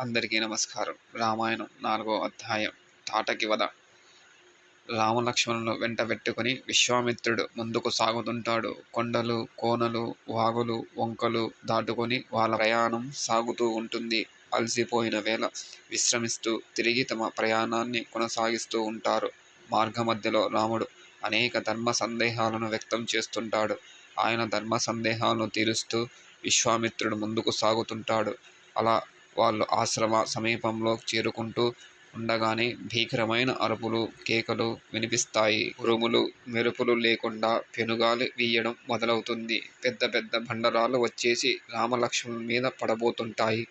అందరికీ నమస్కారం. రామాయణం నాలుగో అధ్యాయం. తాటకి వద రామలక్ష్మణులు వెంట పెట్టుకుని విశ్వామిత్రుడు ముందుకు సాగుతుంటాడు. కొండలు కోనలు వాగులు వంకలు దాటుకొని వాళ్ళ ప్రయాణం సాగుతూ ఉంటుంది. అలసిపోయిన వేళ విశ్రమిస్తూ తిరిగి తమ ప్రయాణాన్ని కొనసాగిస్తూ ఉంటారు. మార్గ మధ్యలో రాముడు అనేక ధర్మ సందేహాలను వ్యక్తం చేస్తుంటాడు. ఆయన ధర్మ సందేహాలను తీరుస్తూ విశ్వామిత్రుడు ముందుకు సాగుతుంటాడు. అలా వాళ్ళు ఆశ్రమ సమీపంలో చేరుకుంటూ ఉండగానే భీకరమైన అరుపులు కేకలు వినిపిస్తాయి. ఉరుములు మెరుపులు లేకుండా పెనుగాలి వీయడం మొదలవుతుంది. పెద్ద పెద్ద బండరాలు వచ్చేసి రామలక్ష్మణుల మీద పడబోతుంటాయి.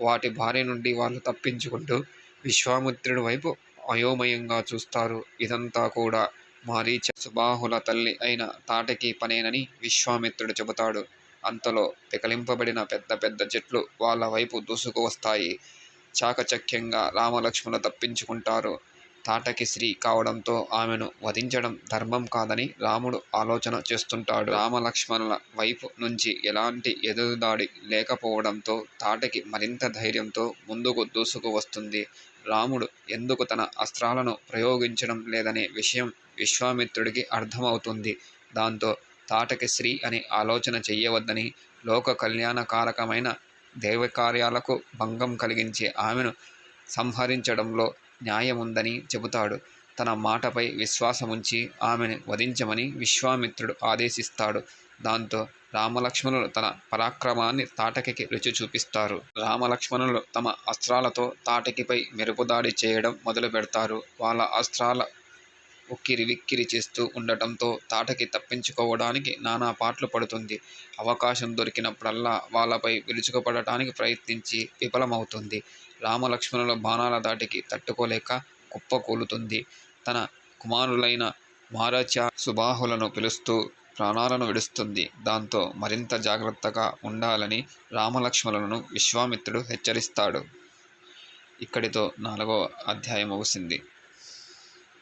వాటి భారీ నుండి వాళ్ళు తప్పించుకుంటూ విశ్వామిత్రుడి వైపు అయోమయంగా చూస్తారు. ఇదంతా కూడా మారీచ సుబాహుల తల్లి అయిన తాటకి పనేనని విశ్వామిత్రుడు చెబుతాడు. అంతలో పెకలింపబడిన పెద్ద పెద్ద చెట్లు వాళ్ళ వైపు దూసుకు వస్తాయి. చాకచక్యంగా రామలక్ష్మణ తప్పించుకుంటారు. తాటకి శ్రీ కావడంతో ఆమెను వధించడం ధర్మం కాదని రాముడు ఆలోచన చేస్తుంటాడు. రామలక్ష్మణుల వైపు నుంచి ఎలాంటి ఎదురుదాడి లేకపోవడంతో తాటకి మరింత ధైర్యంతో ముందుకు దూసుకు వస్తుంది. రాముడు ఎందుకు తన అస్త్రాలను ప్రయోగించడం లేదనే విషయం విశ్వామిత్రుడికి అర్థమవుతుంది. దాంతో తాటకి శ్రీ అని ఆలోచన చెయ్యవద్దని లోక కళ్యాణకారకమైన దైవకార్యాలకు భంగం కలిగించే ఆమెను సంహరించడంలో న్యాయముందని చెబుతాడు. తన మాటపై విశ్వాసముంచి ఆమెను వధించమని విశ్వామిత్రుడు ఆదేశిస్తాడు. దాంతో రామలక్ష్మణులు తన పరాక్రమాన్ని తాటకికి రుచి చూపిస్తారు. రామలక్ష్మణులు తమ అస్త్రాలతో తాటకిపై మెరుపుదాడి చేయడం మొదలు పెడతారు వాళ్ళ అస్త్రాల ఉక్కిరి విక్కిరి చేస్తూ ఉండటంతో తాటకి తప్పించుకోవడానికి నానా పాటలు పడుతుంది. అవకాశం దొరికినప్పుడల్లా వాళ్ళపై విరుచుకుపడటానికి ప్రయత్నించి విఫలమవుతుంది. రామలక్ష్మణుల బాణాల దాటికి తట్టుకోలేక కుప్పకూలుతుంది తన కుమారులైన మారచ్య సుబాహులను పిలుస్తూ ప్రాణాలను విడుస్తుంది. దాంతో మరింత జాగ్రత్తగా ఉండాలని రామలక్ష్మణులను విశ్వామిత్రుడు హెచ్చరిస్తాడు. ఇక్కడితో నాలుగో అధ్యాయం ముగిసింది.